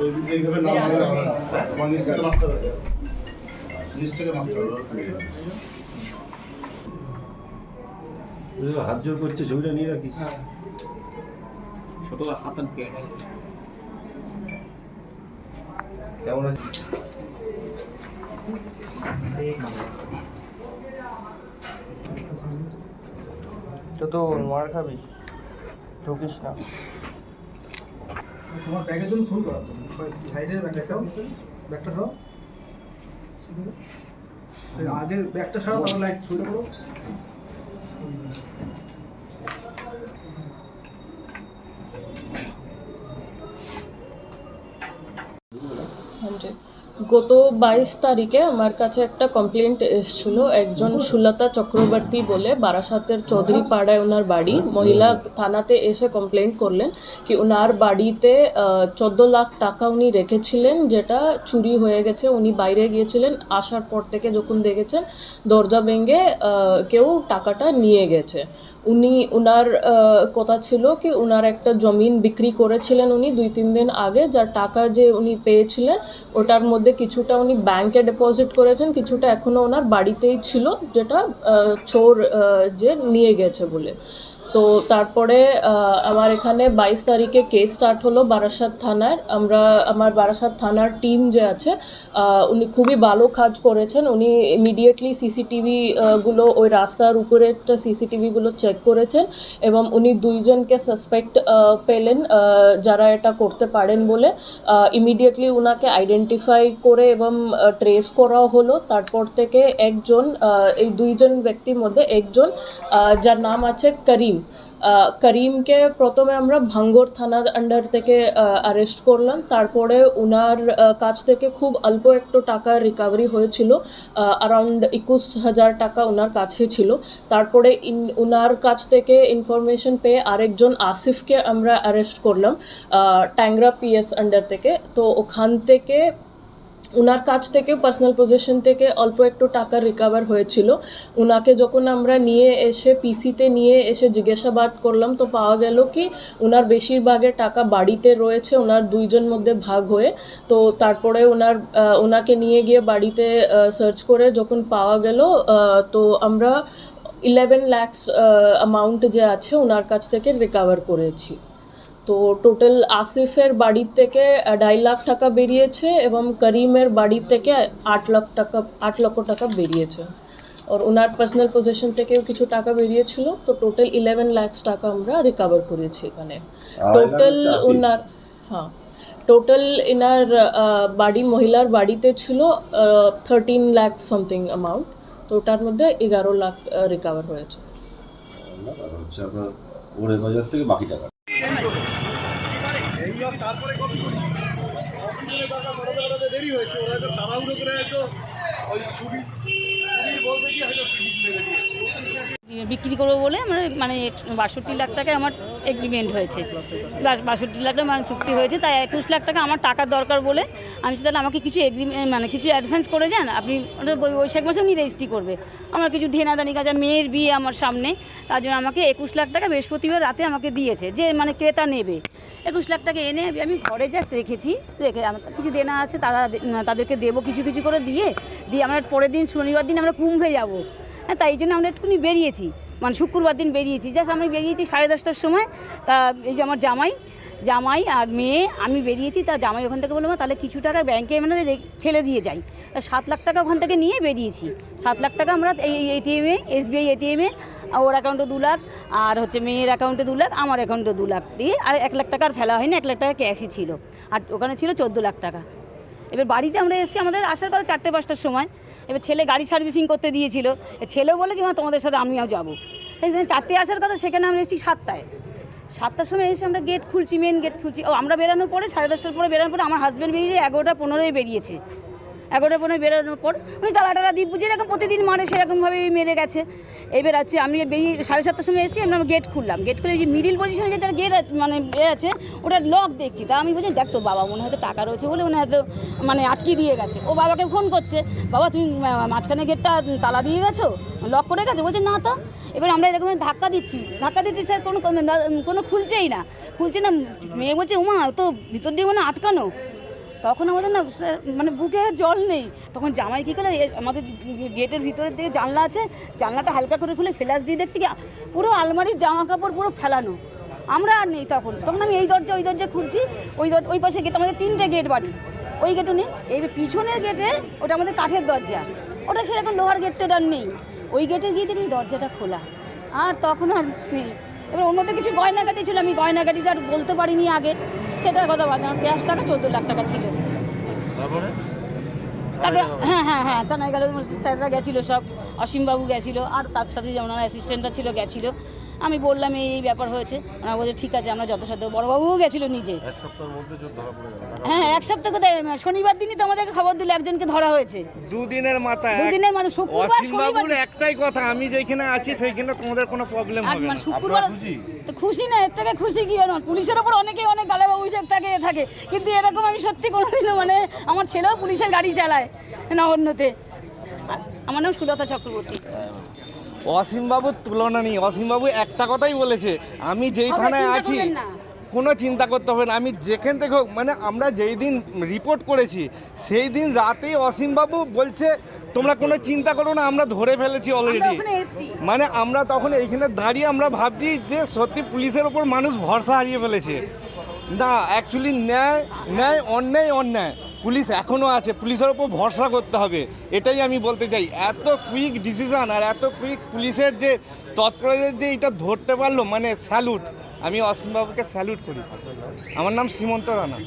ওই এইভাবে না মারলে হবে না। আমার নিচ থেকে মারতে হবে। নিচ থেকে মারতে হবে। হাত জোর করছে ছবিটা নিয়ে রাখিস। ছোট হাতান কেমন আছে? তো তো মার খাবি? ঢুকিস না। তোমার ব্যাগের জন্য ছবি করা সাইডের ব্যাগটাও ব্যাগটা সরাও আগে ব্যাগটা সরাও তারপর লাইট ছুটে করো জি। গত বাইশ তারিখে আমার কাছে একটা কমপ্লেন্ট এসেছিল। একজন সুলতা চক্রবর্তী বলে বারাসাতের চৌধুরী পাড়ায় ওনার বাড়ি। মহিলা থানাতে এসে কমপ্লেন্ট করলেন কি ওনার বাড়িতে চোদ্দ লাখ টাকা উনি রেখেছিলেন, যেটা চুরি হয়ে গেছে। উনি বাইরে গিয়েছিলেন, আসার পর থেকে যখন দেখেছেন, দরজা ভেঙে কেউ টাকাটা নিয়ে গেছে। উনি ওনার কথা ছিল কি ওনার একটা জমিন বিক্রি করেছিলেন উনি দুই তিন দিন আগে। যার টাকা যে উনি পেয়েছিলেন, ওটার মধ্যে কিছুটা উনি ব্যাংকে ডিপোজিট করেছেন, কিছুটা এখনও ওনার বাড়িতেই ছিল, যেটা চোর যে নিয়ে গেছে বলে। তো তারপরে আমার এখানে বাইশ তারিখে কেস স্টার্ট হলো বারাসাত থানার। আমরা, আমার বারাসাত থানার টিম যে আছে উনি খুবই ভালো কাজ করেছেন। উনি ইমিডিয়েটলি সিসিটিভি গুলো ওই রাস্তার উপরে একটা সিসিটিভিগুলো চেক করেছেন এবং উনি দুইজনকে সাসপেক্ট পেলেন যারা এটা করতে পারেন বলে। ইমিডিয়েটলি ওনাকে আইডেন্টিফাই করে এবং ট্রেস করা হলো। তারপর থেকে একজন এই দুইজন ব্যক্তির মধ্যে একজন যার নাম আছে করিম। করিমকে প্রথমে আমরা ভাঙ্গর থানার আন্ডার থেকে অ্যারেস্ট করলাম। তারপরে আহ, কাছ থেকে খুব অল্প একটু টাকা রিকভারি হয়েছিল। অ্যারাউন্ড একুশ হাজার টাকা ওনার কাছে ছিল। তারপরে ইন উনার কাছ থেকে ইনফরমেশন পেয়ে আরেকজন আসিফকে আমরা অ্যারেস্ট করলাম ট্যাংরা পিএস আন্ডার থেকে। তো ওখান থেকে ওনার কাছ থেকে পার্সোনাল পজিশন থেকে অল্প একটু টাকা রিকভার হয়েছিল। ওনাকে যখন আমরা নিয়ে এসে পিসিতে নিয়ে এসে জিজ্ঞাসাবাদ করলাম, তো পাওয়া গেল কি ওনার বেশিরভাগের টাকা বাড়িতে রয়েছে ওনার দুইজন মধ্যে ভাগ হয়ে। তো তারপরে ওনার ওনাকে নিয়ে গিয়ে বাড়িতে সার্চ করে যখন পাওয়া গেল তো আমরা ইলেভেন ল্যাক্স অ্যামাউন্ট যে আছে ওনার কাছ থেকে রিকভার করেছি। তো টোটাল আসিফের বাড়ির থেকে আড়াই লাখ টাকা বেরিয়েছে এবং করিমের বাড়ি থেকে আট লাখ টাকা আট লক্ষ টাকা বেরিয়েছে। আর ওনার পার্সোনাল পজিশন থেকেও কিছু টাকা বেরিয়েছিল। তো টোটাল ইলেভেন ল্যাক্স টাকা আমরা রিকভার করেছি এখানে। টোটাল ওনার হ্যাঁ। টোটাল এনার বাড়ি মহিলার বাড়িতে ছিল থার্টিন ল্যাক্স সামথিং অ্যামাউন্ট তো ওটার মধ্যে এগারো লাখ রিকভার হয়েছে। আর হচ্ছে আপনার তারপরে কপি করি। দেরি হয়েছে, ওরা তো তাড়াহুড়ো করে হয়তো ওই ছবি বলতে গিয়ে হয়তো ছবি বিক্রি করব বলে আমার মানে বাষট্টি লাখ টাকা আমার এগ্রিমেন্ট হয়েছে। বাষ- বাষট্টি লাখ টাকা মানে চুক্তি হয়েছে, তাই একুশ লাখ টাকা আমার টাকার দরকার বলে আমি তাহলে আমাকে কিছু এগ্রিমেন্ট মানে কিছু অ্যাডভান্স করে যান আপনি ওটা বৈশাখ মাসে উনি রেজিস্ট্রি করবে। আমার কিছু ধেনাদানি কাজ মেয়ের বিয়ে আমার সামনে, তার জন্য আমাকে একুশ লাখ টাকা বৃহস্পতিবার রাতে আমাকে দিয়েছে, যে মানে ক্রেতা নেবে। একুশ লাখ টাকা এনে আমি ঘরে জাস্ট রেখেছি, রেখে আমার কিছু দেনা আছে, তারা তাদেরকে দেবো কিছু কিছু করে দিয়ে দিয়ে আমরা পরের দিন শনিবার দিন আমরা কুম্ভে যাব। হ্যাঁ তাই জন্য আমরা একটুখানি বেরিয়েছি। মানে শুক্রবার দিন বেরিয়েছি। জাস্ট আমি বেরিয়েছি সাড়ে দশটার সময়। তা এই যে আমার জামাই জামাই আর মেয়ে, আমি বেরিয়েছি, তা জামাই ওখান থেকে বললাম তাহলে কিছু টাকা ব্যাংকে মানে ফেলে দিয়ে যাই। তা সাত লাখ টাকা ওখান থেকে নিয়ে বেরিয়েছি। সাত লাখ টাকা আমরা এই এটিএমে এসবিআই এটিএমে ওর অ্যাকাউন্টে দু লাখ, আর হচ্ছে মেয়ের অ্যাকাউন্টে দু লাখ, আমার অ্যাকাউন্টে দু লাখ দিয়ে, আর এক লাখ টাকা আর ফেলা হয়নি, এক লাখ টাকা ক্যাশই ছিল। আর ওখানে ছিল চোদ্দ লাখ টাকা। এবার বাড়িতে আমরা এসেছি, আমাদের আসার কথা চারটে পাঁচটার সময়। এবার ছেলে গাড়ি সার্ভিসিং করতে দিয়েছিল। ছেলে ছেলেও বলে কি, মা, তোমাদের সাথে আমিও যাব। চারটে আসার কথা, সেখানে আমি এসেছি সাতটায়। সাতটার সময় এসে আমরা গেট খুলছি মেন গেট খুলছি। ও, আমরা বেরানোর পরে সাড়ে দশটার পরে বেরানোর পরে আমার হাজব্যান্ড বেরিয়েছে, এগারোটা পনেরোই বেরিয়েছে। এগারোটা পনেরো বেরোনোর পর উনি তালা টালা দিয়ে যেরকম প্রতিদিন মারে সেরকমভাবে মেরে গেছে। এবার আছে, আমি বেরিয়ে সাড়ে সাতটার সময় এসেছি, আমরা গেট খুললাম। গেট খুলে যে মিডিল পজিশনে যেটা গেট মানে এ আছে, ওটা লক দেখছি। তা আমি বলছি, দেখ তো বাবা, মনে হয়তো টাকা রয়েছে বলে মনে হয়তো মানে আটকে দিয়ে গেছে। ও বাবাকে ফোন করছে, বাবা, তুমি মাঝখানে গেটটা তালা দিয়ে গেছো? লক করে গেছো? বলছে, না তো। এবার আমরা এরকম ধাক্কা দিচ্ছি। ধাক্কা দিচ্ছি, স্যার, কোনো কোনো খুলছেই না। খুলছে না, মেয়ে বলছে, উমা, তো ভিতর দিয়ে মানে আটকানো? তখন আমাদের না মানে বুকে জল নেই। তখন জামাই কী করে আমাদের গেটের ভিতরের দিকে জানলা আছে, জানলাটা হালকা করে খুলে ফ্ল্যাশ দিয়ে দেখছি কি, পুরো আলমারির জামা কাপড় পুরো ফেলানো। আমরা আর নেই তখন। তখন আমি এই দরজা, ওই দরজা খুঁজছি, ওই ওই পাশে গেট, আমাদের তিনটে গেট বাড়ি। ওই গেটও নেই, এই পিছনের গেটে ওটা আমাদের কাঠের দরজা। ওটা সেরকম লোহার গেটটা নেই। ওই গেটে গিয়ে দেখি দরজাটা খোলা। আর তখন আর নেই। এবার অন্যতে কিছু গয়নাগাটি ছিল আমি গয়নাগাটিতে আর বলতে পারিনি আগে। সেটার কথা বলছি আমার ক্যাশ টাকা চোদ্দ লাখ টাকা ছিল। তারপরে? তারপরে হ্যাঁ হ্যাঁ হ্যাঁ কানাই গেল স্যাররা গেছিল সব অসীমবাবু গেছিল আর তার সাথে যেমন আমার অ্যাসিস্ট্যান্টরা ছিল গেছিল। আমি বললাম এই এই ব্যাপার হয়েছে। ওনারা বলছে ঠিক আছে আমরা যথাসাধ্য বড়োবাবুও গেছিল নিজে। এক সপ্তাহের মধ্যে চোর ধরা পড়ে গেল। হ্যাঁ এক সপ্তাহ কোথায়? শনিবার দিনই তো আমাদেরকে খবর দিল একজনকে ধরা হয়েছে। দুদিনের মাথায় দুদিনের মানে শুক্রবার শনিবার একটাই কথা আমি যেখানে আছি সেইখানে তোমাদের কোনো প্রবলেম আর হবে মানে না। শুক্রবার তো খুশি না এর থেকে খুশি কি না পুলিশের ওপর অনেকেই অনেক গালে অভিযোগ থাকে থাকে। কিন্তু এরকম আমি সত্যি কোনোদিনও মানে আমার ছেলেও পুলিশের গাড়ি চালায় নগণ্যতে। আর আমার নাম সুলতা চক্রবর্তী। অসীম বাবুর তুলনা নেই। অসীমবাবু একটা কথাই বলেছে আমি যেই থানায় আছি কোনো চিন্তা করতে হবে না। আমি যেখান থেকে হোক মানে আমরা যেই দিন রিপোর্ট করেছি সেই দিন রাতেই অসীম বাবু বলছে তোমরা কোনো চিন্তা করো না আমরা ধরে ফেলেছি অলরেডি মানে আমরা তখন এইখানে দাঁড়িয়ে আমরা ভাবছি যে সত্যি পুলিশের ওপর মানুষ ভরসা হারিয়ে ফেলেছে। না অ্যাকচুয়ালি ন্যায় ন্যায় অন্যায় অন্যায়। পুলিশ এখনও আছে, পুলিশের ওপর ভরসা করতে হবে। এটাই আমি বলতে চাই। এত কুইক ডিসিশান আর এত কুইক পুলিশের যে তৎপরতা যে এটা ধরতে পারল মানে স্যালুট আমি অসীমবাবুকে স্যালুট করি। আমার নাম সীমন্ত রানা।